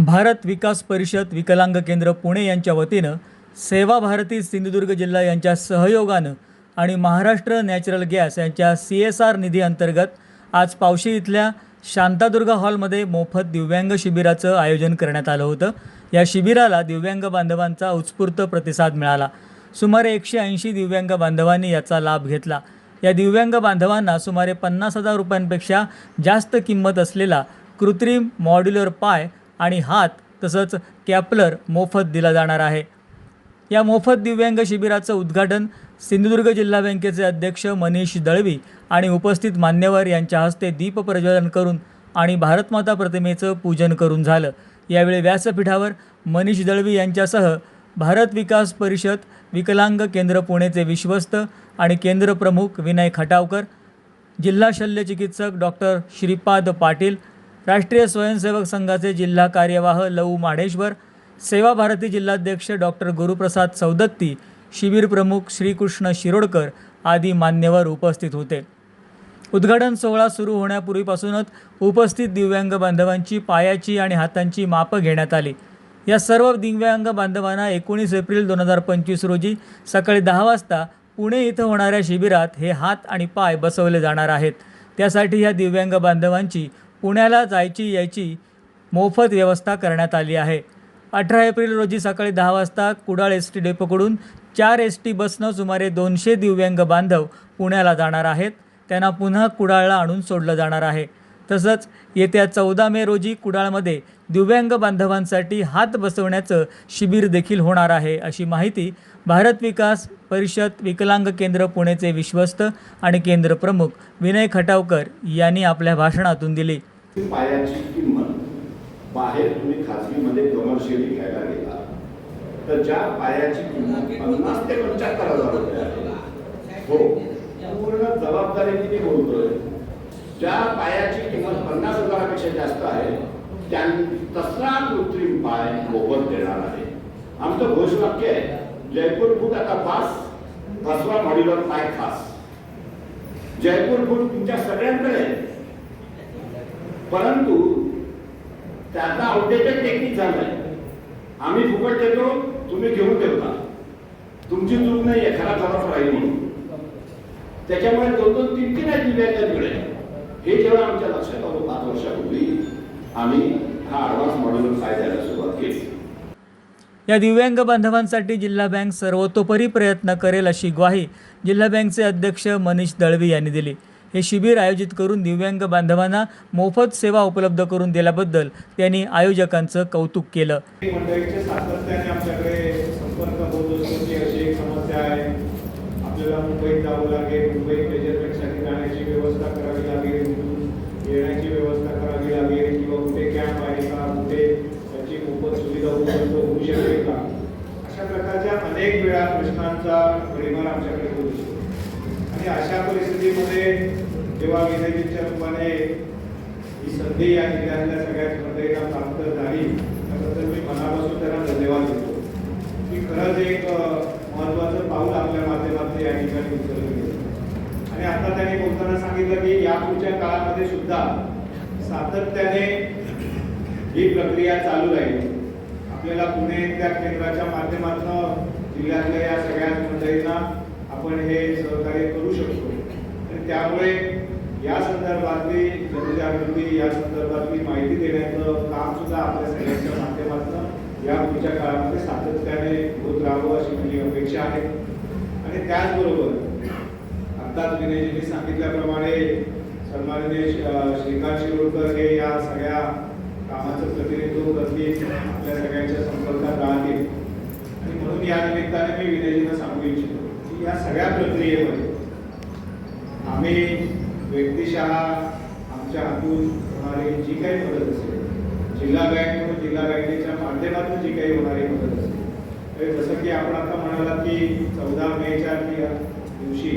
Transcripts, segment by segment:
भारत विकास परिषद विकलांग केंद्र पुणे यांच्या वतीनं सेवा भारती सिंधुदुर्ग जिल्हा यांच्या सहयोगानं आणि महाराष्ट्र नॅचरल गॅस यांच्या सी एस आर निधी अंतर्गत आज पावशी इथल्या शांतादुर्गा हॉलमध्ये मोफत दिव्यांग शिबिराचं आयोजन करण्यात आलं होतं. या शिबिराला दिव्यांग बांधवांचा उत्स्फूर्त प्रतिसाद मिळाला. सुमारे एकशे ऐंशी दिव्यांग बांधवांनी याचा लाभ घेतला. या दिव्यांग बांधवांना सुमारे पन्नास हजार रुपयांपेक्षा जास्त किंमत असलेला कृत्रिम मॉड्युलर पाय आणि हात तसंच कॅपलर मोफत दिला जाणार आहे. या मोफत दिव्यांग शिबिराचं उद्घाटन सिंधुदुर्ग जिल्हा बँकेचे अध्यक्ष मनीष दळवी आणि उपस्थित मान्यवर यांच्या हस्ते दीप प्रज्वलन करून आणि भारतमाता प्रतिमेचं पूजन करून झालं. यावेळी व्यासपीठावर मनीष दळवी यांच्यासह भारत विकास परिषद विकलांग केंद्र पुणेचे विश्वस्त आणि केंद्र प्रमुख विनय खटावकर जिल्हा शल्य चिकित्सक डॉक्टर श्रीपाद पाटील राष्ट्रीय स्वयंसेवक संघाचे जिल्हा कार्यवाह लऊ माढेश्वर सेवा भारती जिल्हाध्यक्ष डॉक्टर गुरुप्रसाद सौदत्ती शिबिर प्रमुख श्रीकृष्ण शिरोडकर आदी मान्यवर उपस्थित होते. उद्घाटन सोहळा सुरू होण्यापूर्वीपासूनच उपस्थित दिव्यांग बांधवांची पायाची आणि हातांची मापं घेण्यात आली. या सर्व दिव्यांग बांधवांना एकोणीस एप्रिल दोन हजार पंचवीस रोजी सकाळी दहा वाजता पुणे इथं होणाऱ्या शिबिरात हे हात आणि पाय बसवले जाणार आहेत. त्यासाठी ह्या दिव्यांग बांधवांची पुण्याला जायची यायची मोफत व्यवस्था करण्यात आली आहे. अठरा एप्रिल रोजी सकाळी दहा वाजता कुडाळ एस टी डेपोकडून चार एस टी बसनं सुमारे दोनशे दिव्यांग बांधव पुण्याला जाणार आहेत. त्यांना पुन्हा कुडाळला आणून सोडलं जाणार आहे. तसंच येत्या चौदा मे रोजी कुडाळमध्ये दिव्यांग बांधवांसाठी हात बसवण्याचं शिबिर देखील होणार आहे अशी माहिती भारत विकास परिषद विकलांग केंद्र पुणेचे विश्वस्त आणि केंद्र प्रमुख विनय खटावकर यांनी आपल्या भाषणातून दिली. पायाची किंमत बाहेर तुम्ही खाजगीमध्ये कमर्शियली घ्यायला गेला तर ज्या पायाची किंमत पन्नास ते पंच्याहत्तर हजार रुपये आहे. हो पूर्ण जबाबदारीने मी बोलतोय. ज्या पायाची किंमत पन्नास हजारापेक्षा जास्त आहे त्या तसला कृत्रिम पाय मोफत देणार आहे. आमचं घोषवाक्य आहे जयपूर फूट आता फास फसवा मॉड्युलर पाय खास. जयपूर फूट तुमच्या सगळ्यांकडे परंतु त्याचा आउटडेटेड टेक्निक झालंय. आम्ही फुकट देतो तुम्ही घेऊन ठेवता. तुमची चूक नाही आहे खरा खराब राहील म्हणून. त्याच्यामुळे दोन दोन तीन तीन आहेत दिव्यांगांकडे हे जेव्हा आमच्या लक्षात आलं पाच वर्षापूर्वी आम्ही हा ऍडव्हान्स मॉडेल काय द्यायला सुरुवात केली. या दिव्यांग बांधवांसाठी जिल्हा बँक सर्वतोपरी प्रयत्न करेल अशी ग्वाही जिल्हा बँकचे अध्यक्ष मनीष दळवी यांनी दिली. हे शिबिर आयोजित करून दिव्यांग बांधवांना मोफत सेवा उपलब्ध करून दिल्याबद्दल त्यांनी आयोजकांचं कौतुक केलं मंडळीचे सातत्याने आमच्याकडे संपर्क होत असतो की अशी एक समस्या आहे आपल्याला मुंबईत जावं लागेल. मुंबईत मेजरमेंटसाठी जाण्याची व्यवस्था करावी लागेल. येण्याची व्यवस्था करावी लागेल. किंवा कुठे कॅम्प आहे का? कुठे त्याची मोफत सुविधा उपलब्ध होऊ शकेल का? अशा प्रकारच्या अनेक वेळा प्रश्नांचा परिमाण आमच्याकडे होऊ शकतो. आणि अशा परिस्थितीमध्ये जेव्हा विनंतीच्या रूपाने ही संधी या जिल्ह्यातल्या सगळ्या स्पर्धेला प्राप्त झाली त्याबद्दल मी मनापासून त्यांना धन्यवाद देतो. की खरंच एक महत्वाचं महत्त्वाचं पाऊल आपल्या माध्यमातून या ठिकाणी उचललं गेलं. आणि आता त्यांनी बोलताना सांगितलं की यापुढच्या काळामध्ये सुद्धा सातत्याने ही प्रक्रिया चालू राहील. आपल्याला पुणे त्या केंद्राच्या माध्यमातून जिल्ह्यातल्या या सगळ्या मंडळींना आपण हे सहकार्य करू शकतो. आणि त्यामुळे या संदर्भातली जनजागृती या संदर्भातली माहिती देण्याचं काम सुद्धा आपल्या सगळ्यांच्या माध्यमातून या पुढच्या काळामध्ये सातत्याने होत राहावं अशी माझी अपेक्षा आहे. आणि त्याचबरोबर आत्ताच विनयजींनी सांगितल्याप्रमाणे सन्माननीय श्रीकांत शिरोडकर हे या सगळ्या कामाचं प्रतिनिधित्व करतील आपल्या सगळ्यांच्या संपर्कात राहतील. आणि म्हणून या निमित्ताने मी विनयजींना सांगू इच्छितो की या सगळ्या प्रक्रियेमध्ये आम्ही व्यक्तिशः आमच्या हातून होणारी जी काही मदत असेल जिल्हा बँक जिल्हा बँकेच्या माध्यमातून जी काही होणारी मदत असते. जसं की आपण आता म्हणालात की चौदा मेच्या दिवशी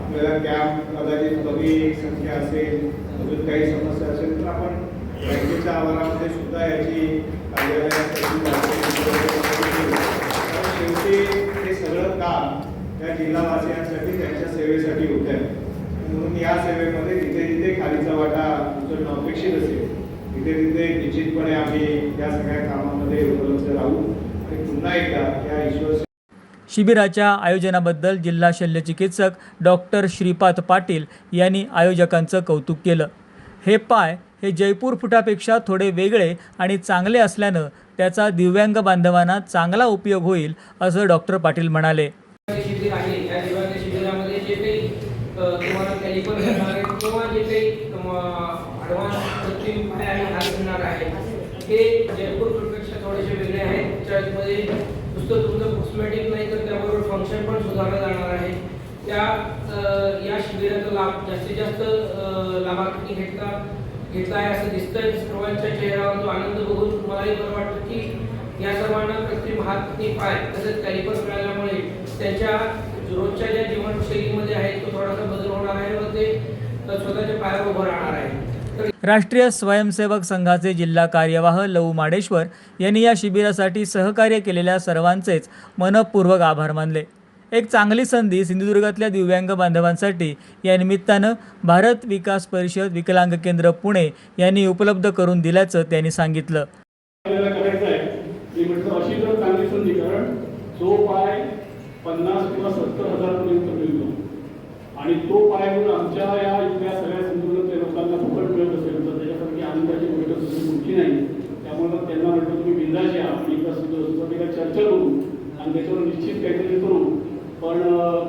आपल्याला कॅम्प कदाचित कमी संख्या असेल अजून काही समस्या असेल तर आपण बँकेच्या आवारामध्ये सुद्धा याची कार्यालयासाठी कारण शेवटी हे सगळं काम त्या जिल्हावासियांसाठी त्यांच्या सेवेसाठी होत आहे म्हणून या सेवेमध्ये जिथे जिथे खालीचा वाटा उचलणं अपेक्षित असेल तिथे तिथे निश्चितपणे आम्ही या सगळ्या कामामध्ये उपलब्ध राहू आणि पुन्हा एकदा या ईश्वर शिबिराच्या आयोजनाबद्दल जिल्हा शल्यचिकित्सक डॉक्टर श्रीपाद पाटील यांनी आयोजकांचं कौतुक केलं. हे पाय हे जयपूर फुटापेक्षा थोडे वेगळे आणि चांगले असल्यानं त्याचा दिव्यांग बांधवांना चांगला उपयोग होईल असं डॉक्टर पाटील म्हणाले. शिबिर आहे. या दिवाळी शिबिरामध्ये जे काही अ, तुम्हाला कॅलिपर मिळणार आहे किंवा जे काही ॲडव्हान्स कृत्रिम पाय आणि हात मिळणार आहे ते जयपूर थोडेसे वेगळे आहेत. त्याच्यामध्ये नुसतं तुमचं कॉस्मेटिक नाही तर त्याबरोबर फंक्शन पण सुधारलं जाणार आहे. त्या या शिबिराचा लाभ जास्तीत जास्त लाभार्थी घेतला घेतला आहे असं दिसतंय. सर्वांच्या चेहऱ्यावर तो आनंद बघून मलाही बरं वाटतं की या सर्वांना कृत्रिम हात आणि पाय तसेच कॅलिपर मिळाल्यामुळे त्यांच्या रोजच्या ज्या जीवनशैलीमध्ये आहे तो थोडासा बदल होणार आहे व ते स्वतःच्या पायावर उभं राहणार आहे. राष्ट्रीय स्वयंसेवक संघाचे जिल्हा कार्यवाह लऊ माडेश्वर यांनी या शिबिरासाठी सहकार्य केलेल्या सर्वांचेच मनपूर्वक आभार मानले. एक चांगली संधी सिंधुदुर्गातल्या दिव्यांग बांधवांसाठी या निमित्तानं भारत विकास परिषद विकलांग केंद्र पुणे यांनी उपलब्ध करून दिल्याचं त्यांनी सांगितलं. अशी जर चांगली संधी कारण जो पाय पन्नास किंवा सत्तर हजारपर्यंत मिळतो. आणि तो पाय आमच्या या इथल्या सगळ्या सिंधुदुर्गच्या लोकांना फुकट मिळत असेल तर त्याच्यासारखी आनंदाची गोष्ट माहिती नाही. त्यामुळे मग त्यांना म्हटलं तुम्ही बिंदाशी या. आपण एकदा सुद्धा चर्चा करू आणि त्याच्यावर निश्चित काहीतरी करू. पण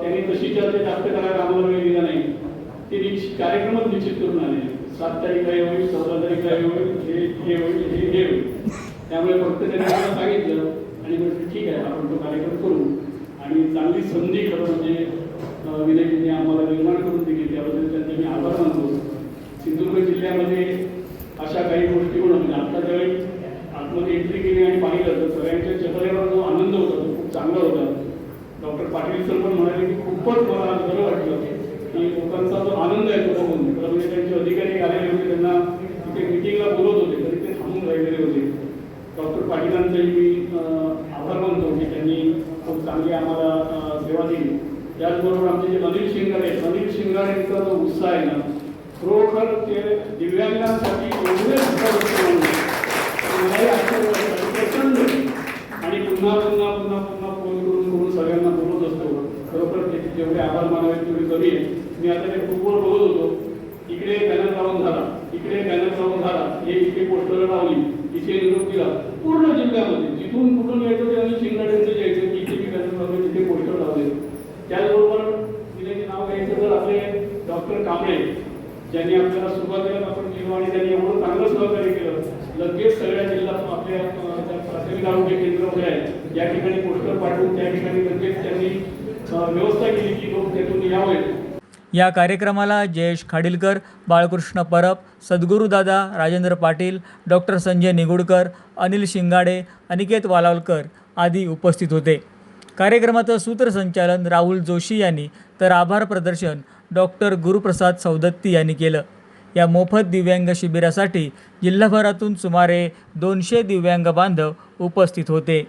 त्यांनी तशी चर्चा जास्त करायला आम्हाला वेळ दिला नाही. ते निश्चित कार्यक्रमच निश्चित करून आले. सात तारीख काय होईल चौदा तारीख काय होईल हे हे होईल हे हे होईल. त्यामुळे फक्त त्यांनी मला सांगितलं आणि म्हटलं ठीक आहे आपण तो कार्यक्रम करू. आणि चांगली संधी खरं म्हणजे विनयजींनी आम्हाला निर्माण करून दिली. त्याबद्दल त्यांचे मी आभार मानतो. सिंधुदुर्ग जिल्ह्यामध्ये अशा काही गोष्टी म्हणून म्हणजे आता ज्यावेळी आतमध्ये एंट्री केली आणि पाहिलं तर सगळ्यांच्या चेहऱ्यावर जो आनंद होता तो खूप चांगला होता. डॉक्टर पाटील सर पण म्हणाले की खूपच मला बरं वाटलं. की लोकांचा जो आनंद आहे तो बघून खरं म्हणजे त्यांचे अधिकारी आलेले होते त्यांना तिथे मिटिंगला बोलवत होते तरी ते थांबून राहिलेले होते. डॉक्टर पाटीलांचंही मी आभार मानतो की त्यांनी खूप चांगली आम्हाला सेवा दिली. त्याचबरोबर आमचे जे अनिल शिंगारे अनिल शिंगारेंचा जो उत्साह आहे ना खरोखर ते दिव्यांगांसाठी एवढे मलाही आश्चर्य प्रचंड आणि पुन्हा पुन्हा पुन्हा पुन्हा फोन करून करून सगळ्यांना बोलत असतो. खरोखर त्याचे जेवढे आभार मानावे तेवढे कमी आहे मी आता ते खूपवर बघत होतो. इकडे बॅनर लावून झाला इकडे बॅनर लावून झाला हे इथे पोस्टर लावली इथे निरोप दिला पूर्ण जिल्ह्यामध्ये जिथून कुठून यायचं ते आणि शिंगाड्यांचं यायचं. की मी बॅनर लावले तिथे पोस्टर लावले त्याचबरोबर तिथे नाव घ्यायचं तर आपले डॉक्टर कांबळे. ज्यांनी आपल्याला सुरुवातीला आपण केलो आणि त्यांनी एवढं चांगलं सहकार्य केलं. लगेच सगळ्या जिल्ह्यात आपल्या प्राथमिक आरोग्य केंद्र जे आहे या ठिकाणी पोस्टर पाठवून त्या ठिकाणी लगेच त्यांनी व्यवस्था केली की लोक त्यातून यावेत या कार्यक्रमाला जयेश खाडीलकर बाळकृष्ण परब सद्गुरुदादा राजेंद्र पाटील डॉक्टर संजय निगुडकर अनिल शिंगाडे अनिकेत वालावलकर आदी उपस्थित होते. कार्यक्रमाचं सूत्रसंचालन राहुल जोशी यांनी. तर आभार प्रदर्शन डॉक्टर गुरुप्रसाद सौदत्ती यांनी केलं. या मोफत दिव्यांग शिबिरासाठी जिल्हाभरातून सुमारे दोनशे दिव्यांग बांधव उपस्थित होते.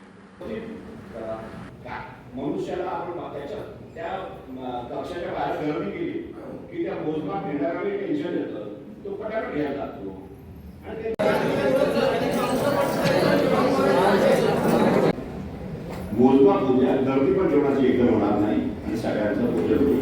मोजमाप घेणाऱ्याला गर्दी पण जेवणाची एकदम होणार नाही. आणि सगळ्यांचं भोजन होईल.